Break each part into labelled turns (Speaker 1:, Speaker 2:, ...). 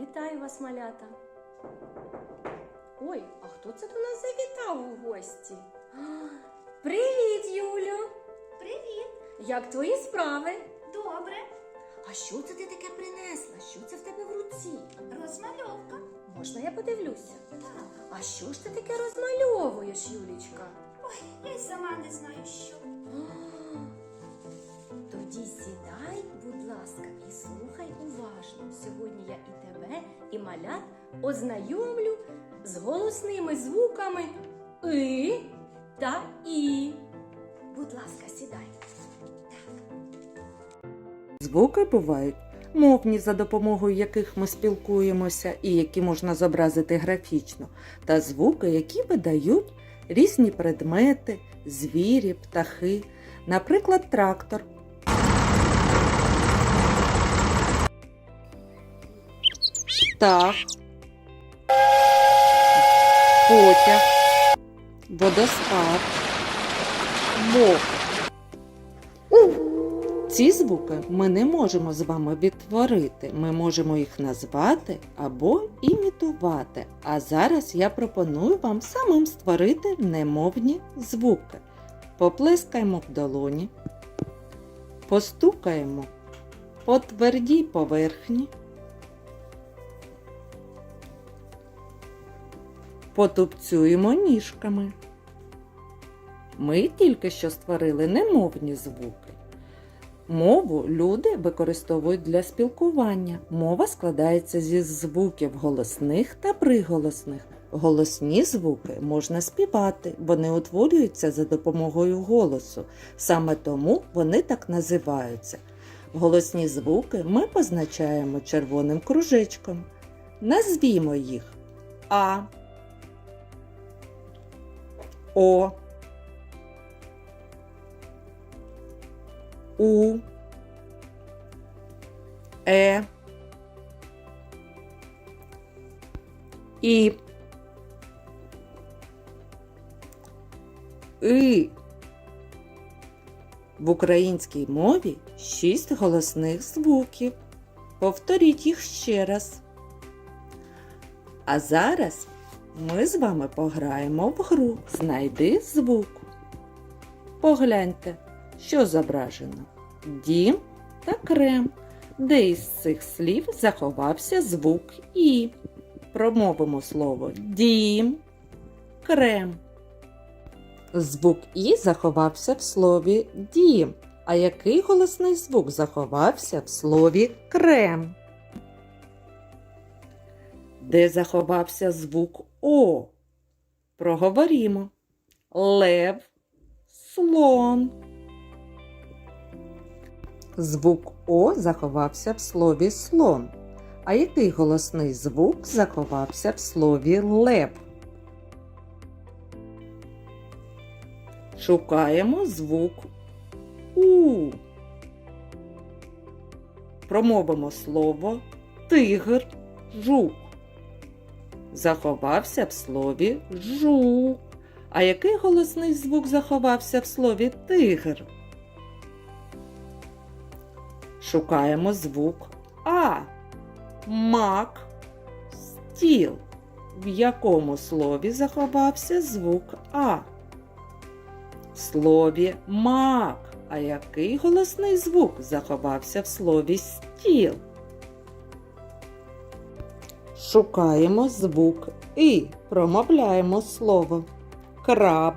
Speaker 1: Вітаю вас, малята. Ой, а хто це до нас завітав у гості? А, Привіт, Юлю!
Speaker 2: Привіт!
Speaker 1: Як твої справи?
Speaker 2: Добре!
Speaker 1: А що це ти таке принесла? Що це в тебе в руці?
Speaker 2: Розмальовка.
Speaker 1: Можна я подивлюся?
Speaker 2: Так.
Speaker 1: А що ж ти таке розмальовуєш, малят ознайомлю з голосними звуками и та і. Будь ласка, сідай.
Speaker 3: Звуки бувають мовні, за допомогою яких ми спілкуємося і які можна зобразити графічно, та звуки, які видають різні предмети, звірі, птахи, наприклад, трактор. Птах, потяг, водоспад, мох. Ці звуки ми не можемо з вами відтворити. Ми можемо їх назвати або імітувати. А зараз я пропоную вам самим створити немовні звуки. Поплескаємо в долоні, постукаємо по твердій поверхні, потупцюємо ніжками. Ми тільки що створили немовні звуки. Мову люди використовують для спілкування. Мова складається зі звуків голосних та приголосних. Голосні звуки можна співати, вони утворюються за допомогою голосу. Саме тому вони так називаються. Голосні звуки ми позначаємо червоним кружечком. Назвімо їх А, О. У, Е, І, И. В українській мові шість голосних звуків. Повторіть їх ще раз. А зараз ми з вами пограємо в гру Знайди звук. Погляньте, що зображено? Дім та крем. Де із цих слів заховався звук І. Промовимо слово дім, крем. Звук І заховався в слові дім. А який голосний звук заховався в слові крем? Де заховався звук О? Проговорімо. Лев, слон. Звук О заховався в слові слон. А який голосний звук заховався в слові лев? Шукаємо звук У. Промовимо слово тигр, жук. Заховався в слові жук. А який голосний звук заховався в слові тигр? Шукаємо звук А. Мак. Стіл. В якому слові заховався звук А? В слові мак. А який голосний звук заховався в слові стіл? Шукаємо звук І. Промовляємо слово краб,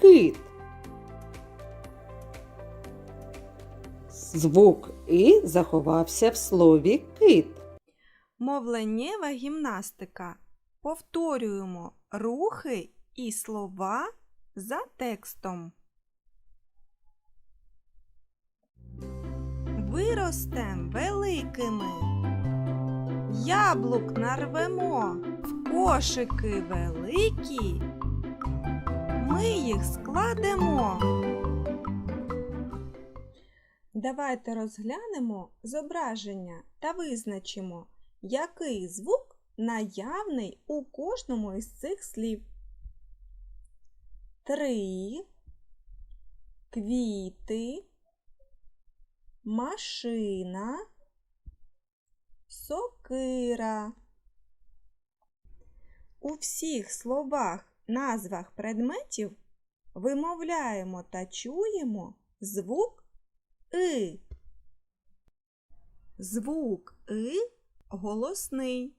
Speaker 3: кит. Звук І заховався в слові кит.
Speaker 4: Мовленнєва гімнастика. Повторюємо рухи і слова за текстом. Виростем великими. Яблук нарвемо в кошики великі. Ми їх складемо. Давайте розглянемо зображення та визначимо, який звук наявний у кожному із цих слів. Три, квіти, машина, сокира. У всіх словах, назвах предметів вимовляємо та чуємо звук И. Звук И голосний.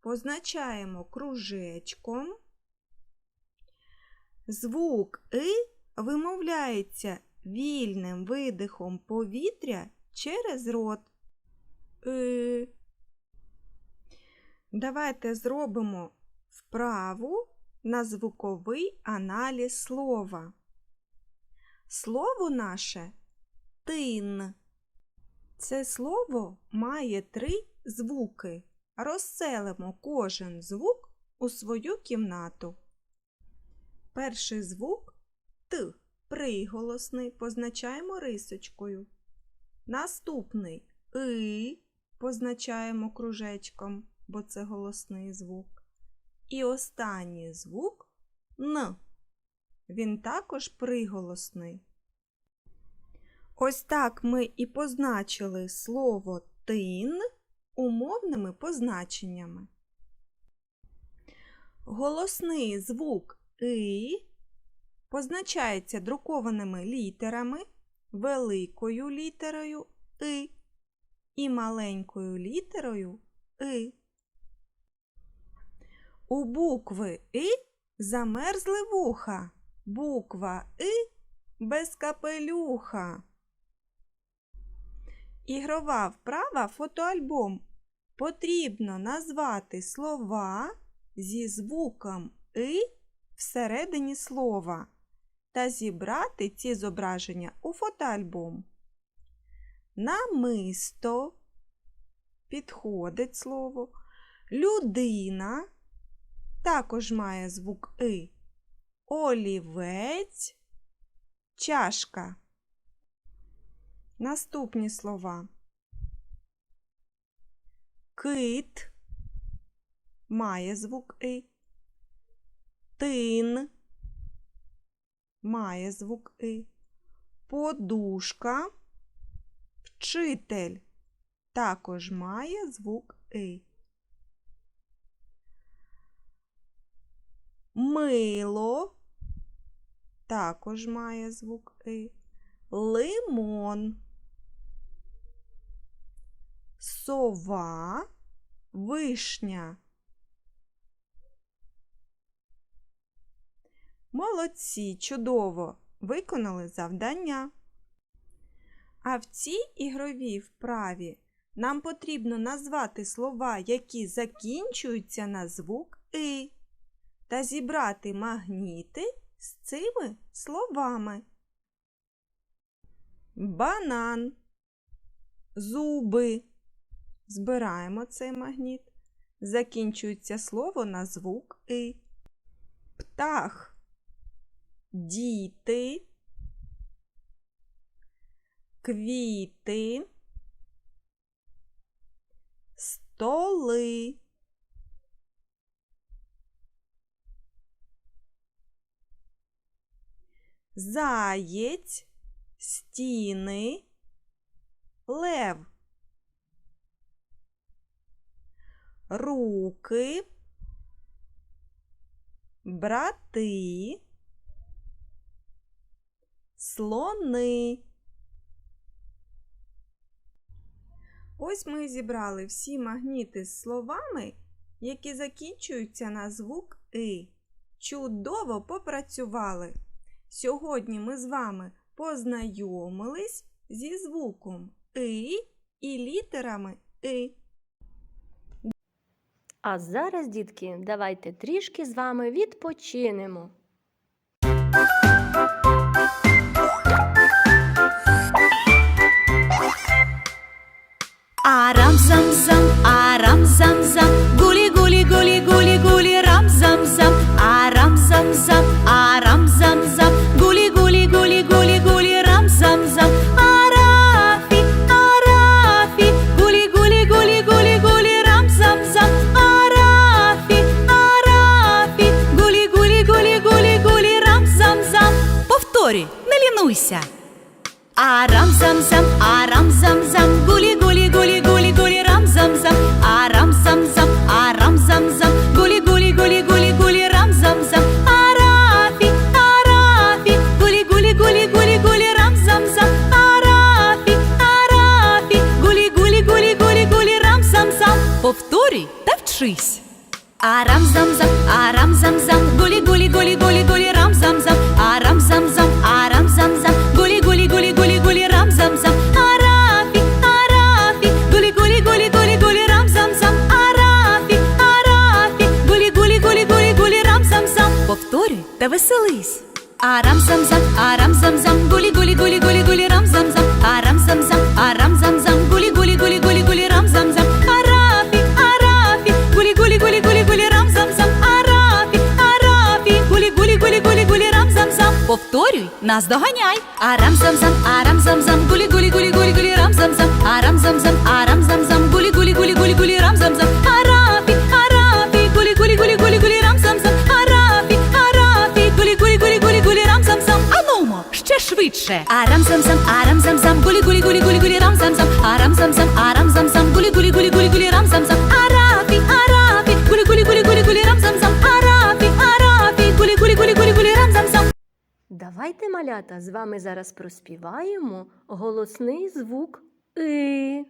Speaker 4: Позначаємо кружечком. Звук И вимовляється вільним видихом повітря через рот. Давайте зробимо вправу на звуковий аналіз слова. Слово наше тин. Це слово має три звуки. Розселимо кожен звук у свою кімнату. Перший звук Т приголосний позначаємо рисочкою. Наступний И позначаємо кружечком, бо це голосний звук. І останній звук Н. Він також приголосний. Ось так ми і позначили слово тин умовними позначеннями. Голосний звук И позначається друкованими літерами, великою літерою И і маленькою літерою И. У букви И замерзли вуха. Буква И без капелюха. Ігрова вправа фотоальбом. Потрібно назвати слова зі звуком И всередині слова та зібрати ці зображення у фотоальбом. Намисто підходить слово. Людина також має звук И. Олівець, чашка. Наступні слова. Кит має звук И. Тин має звук И. Подушка. Вчитель також має звук И. Мило також має звук И. Лимон. Сова. Вишня. Молодці, чудово! Виконали завдання. А в цій ігровій вправі нам потрібно назвати слова, які закінчуються на звук И, та зібрати магніти з цими словами. Банан, зуби. Збираємо цей магніт. Закінчується слово на звук И. Птах, діти, квіти, столи. Заєць, стіни, лев. Руки, брати, слони. Ось ми зібрали всі магніти з словами, які закінчуються на звук И. Чудово попрацювали! Сьогодні ми з вами познайомились зі звуком И і літерами И.
Speaker 1: А зараз, дітки, давайте трішки з вами відпочинемо.
Speaker 5: Арам зам зам, арам зам веселись. Арам зам зам, арам зам зам, гулі гулі гулі гулі гулі рам зам зам, арам зам зам, арам зам зам, гулі гулі гулі гулі гулі рам зам зам, арафі, арафі, гулі гулі гулі гулі гулі рам зам зам, арафі, арафі, гулі гулі гулі гулі гулі рам зам зам. Повторюй, нас доганяй. Арам зам зам, арам Арам зам зам, арам зам зам, гулі гулі гулі гулі гулі рам зам зам, арам зам зам, арам зам зам, гулі гулі гулі гулі гулі рам зам зам, арафі, арафі, гулі гулі гулі гулі гулі рам зам зам, арафі, арафі, гулі гулі гулі гулі гулі рам зам зам.
Speaker 1: Давайте, малята, з вами зараз проспіваємо голосний звук И.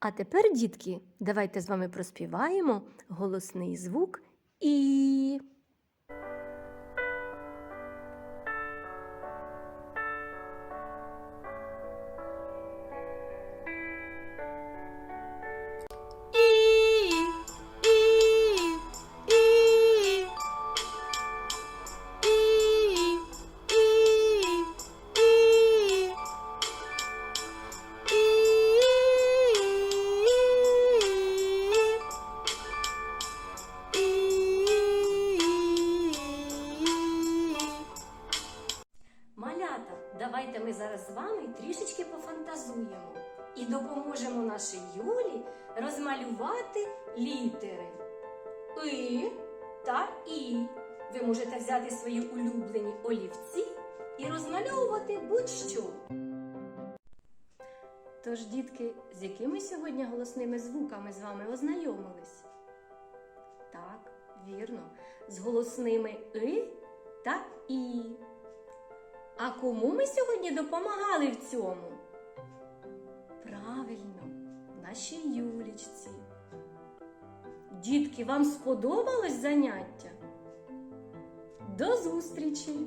Speaker 1: А тепер, дітки, давайте з вами проспіваємо голосний звук трішечки пофантазуємо і допоможемо нашій Юлі розмалювати літери И та І. Ви можете взяти свої улюблені олівці і розмальовувати будь-що. Тож, дітки, з якими сьогодні голосними звуками з вами ознайомились? Так, вірно, з голосними И та І. А кому ми сьогодні допомагали в цьому? Правильно, нашій Юлічці. Дітки, вам сподобалось заняття? До зустрічі!